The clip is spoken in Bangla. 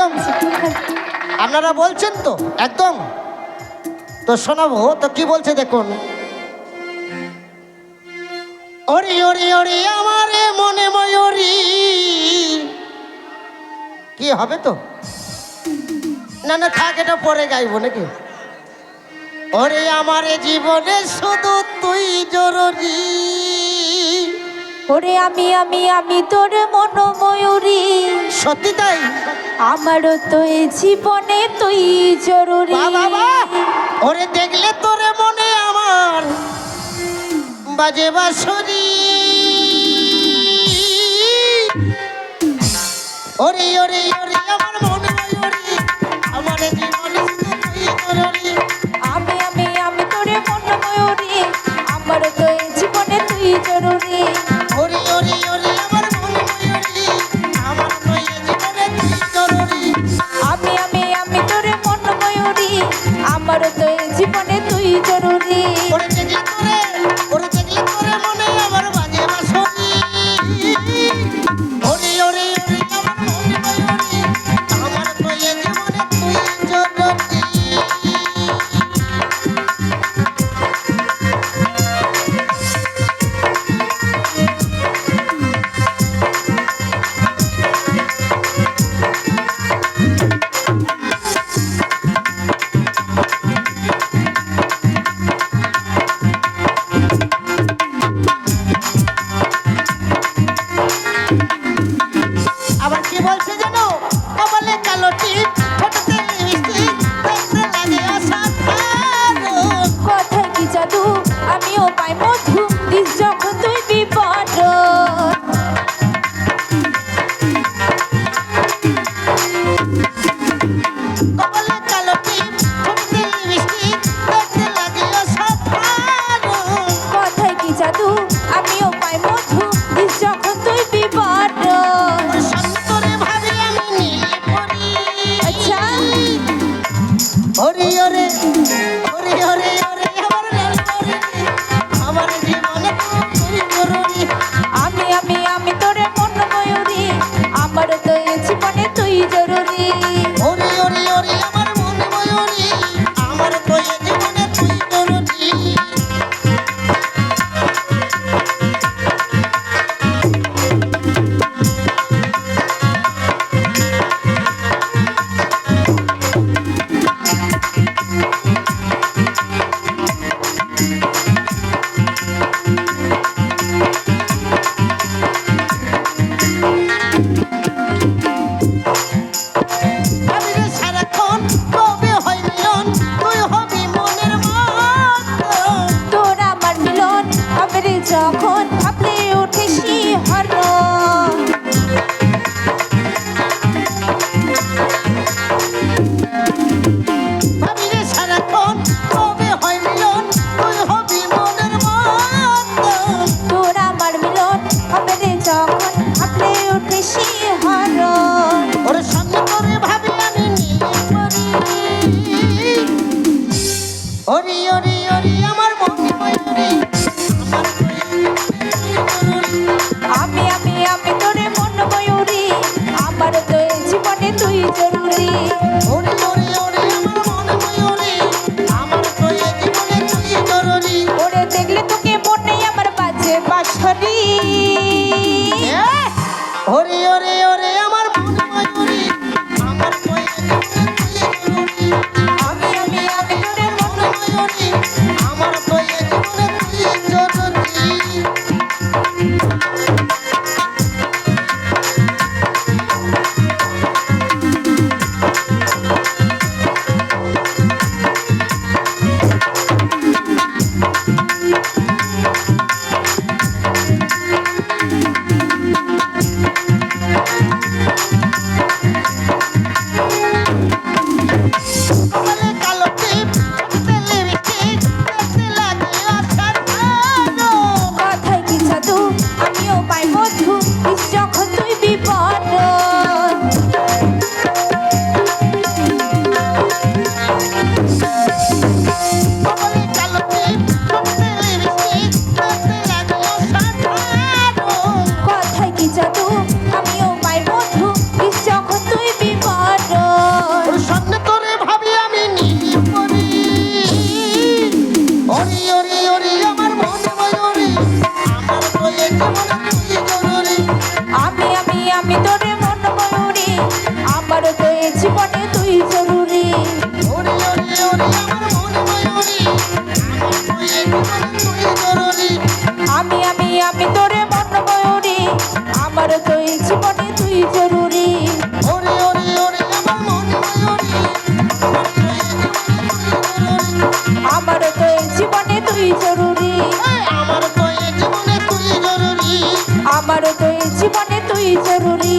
একদম। আপনারা বলছেন তো একদম। তো শোনাবো তো কি বলছে দেখুন। ওরি ওরি ওরি আমারে মনে ময়ূরী কি হবে তো? না না থাক এটা পরে গাইবো নাকি? ওরে আমার জীবনে শুধু তুই জরুরি। ওরে আমি আমি আমি তোর মন ময়ূরী সত্যি তাই? আমারও তো এই জীবনে তুই জরুরি। ওরে দেখলে তোরে মনে আমার। বাজে বাসরি ওরে ওরে ওরে, আমার মনে আমার জীবনে তুই জরুরি। জীবনে তুই জরুরি। পাই মধু দিস যখন তুই বিপদ। কপালে আমার তো এই জীবনে তুই জরুরি। আমার তো এই জীবনে তুই জরুরি। আমার তো এই জীবনে তুই জরুরি।